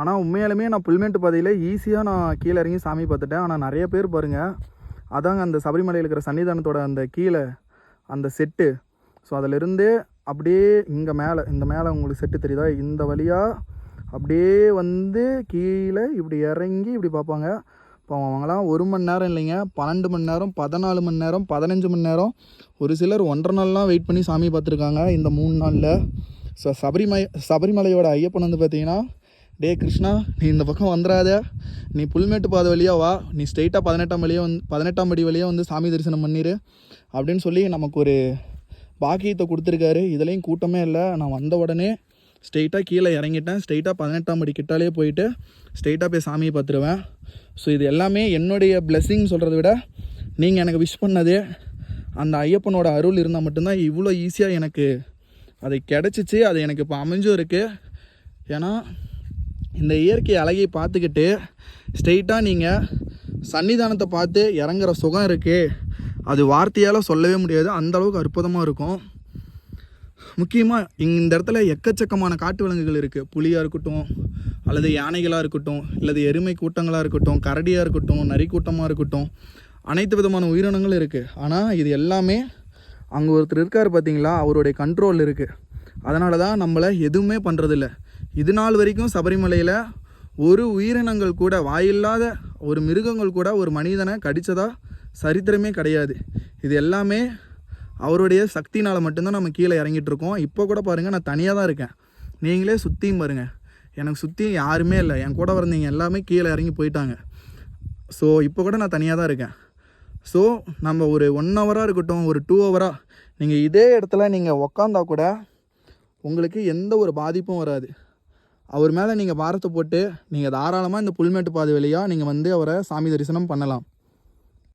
ஆனால் உண்மையாலுமே நான் புல்மேட்டு பாதையில் ஈஸியாக நான் கீழே இறங்கி சாமி பார்த்துட்டேன். ஆனால் நிறைய பேர் பாருங்கள் அதாங்க அந்த சபரிமலையில் இருக்கிற சன்னிதானத்தோட அந்த கீழே அந்த செட்டு ஸோ அதிலிருந்தே அப்படியே இங்கே மேலே இந்த மேலே உங்களுக்கு செட்டு தெரியுதா? இந்த வழியாக அப்படியே வந்து கீழே இப்படி இறங்கி இப்படி பார்ப்பாங்க. இப்போ அவங்களாம் ஒரு மணி நேரம் இல்லைங்க. பன்னெண்டு மணி நேரம் பதினாலு மணி நேரம் பதினஞ்சு மணி நேரம் ஒரு சிலர் ஒன்றரை நாள்லாம் வெயிட் பண்ணி சாமி பார்த்துருக்காங்க இந்த மூணு நாளில். ஸோ சபரிமலை சபரிமலையோட ஐயப்பன் வந்து பார்த்திங்கன்னா டே கிருஷ்ணா நீ இந்த பக்கம் வந்துடாத நீ புல்மேட்டு பாதை வழியாக வா. நீ ஸ்ட்ரெயிட்டாக பதினெட்டாம் வழியாக வந்து பதினெட்டாம் படி வழியாக வந்து சாமி தரிசனம் பண்ணிடு அப்படின்னு சொல்லி நமக்கு ஒரு பாக்கியத்தை கொடுத்துருக்காரு. இதுலேயும் கூட்டமே இல்லை. நான் வந்த உடனே ஸ்ட்ரெயிட்டாக கீழே இறங்கிட்டேன். ஸ்ட்ரெயிட்டாக பதினெட்டாம் படி கிட்டாலே போயிட்டு ஸ்ட்ரெயிட்டாக போய் சாமியை பார்த்துருவேன். ஸோ இது எல்லாமே என்னுடைய பிளெஸ்ஸிங் சொல்கிறத விட நீங்கள் எனக்கு விஷ் பண்ணது அந்த ஐயப்பனோட அருள் இருந்தால் மட்டும்தான் இவ்வளோ ஈஸியாக எனக்கு அது கிடச்சிச்சு. அது எனக்கு இப்போ அமைஞ்சும் இருக்குது ஏன்னா இந்த இயற்கை அழகை பார்த்துக்கிட்டு ஸ்ட்ரெயிட்டாக நீங்கள் சன்னிதானத்தை பார்த்து இறங்குற சுகம் இருக்குது அது வார்த்தையால் சொல்லவே முடியாது. அந்தளவுக்கு அற்புதமாக இருக்கும். முக்கியமாக இந்த இடத்துல எக்கச்சக்கமான காட்டு விலங்குகள் இருக்குது புலியாக இருக்கட்டும் அல்லது யானைகளாக இருக்கட்டும் அல்லது எருமை கூட்டங்களாக இருக்கட்டும் கரடியாக இருக்கட்டும் நரி கூட்டமாக இருக்கட்டும் அனைத்து விதமான உயிரினங்களும் இருக்குது ஆனால் இது எல்லாமே அங்கே ஒருத்தர் இருக்கார் பார்த்தீங்களா அவருடைய கண்ட்ரோல் இருக்குது அதனால தான் நம்மளை எதுவுமே பண்ணுறதில்ல இது நாள் வரைக்கும் சபரிமலையில் ஒரு உயிரினங்கள் கூட வாயில்லாத ஒரு மிருகங்கள் கூட ஒரு மனிதனை கடித்ததா சரித்திரமே கிடையாது. இது எல்லாமே அவருடைய சக்தினால் மட்டும்தான் நம்ம கீழே இறங்கிட்டு இருக்கோம். இப்போ கூட பாருங்கள் நான் தனியாக தான் இருக்கேன். நீங்களே சுற்றியும் பாருங்கள் எனக்கு சுற்றியும் யாருமே இல்லை. என் கூட வந்தீங்க எல்லாமே கீழே இறங்கி போயிட்டாங்க. ஸோ இப்போ கூட நான் தனியாக தான் இருக்கேன். ஸோ நம்ம ஒரு ஒன் ஹவராக இருக்கட்டும் ஒரு டூ ஹவராக நீங்கள் இதே இடத்துல நீங்கள் உக்காந்தா கூட உங்களுக்கு எந்த ஒரு பாதிப்பும் வராது. அவர் மேலே நீங்கள் பாரத்தை போட்டு நீங்கள் தாராளமாக இந்த புல்மேட்டு பாதை வழியாக நீங்கள் வந்து அவரை சாமி தரிசனம் பண்ணலாம்.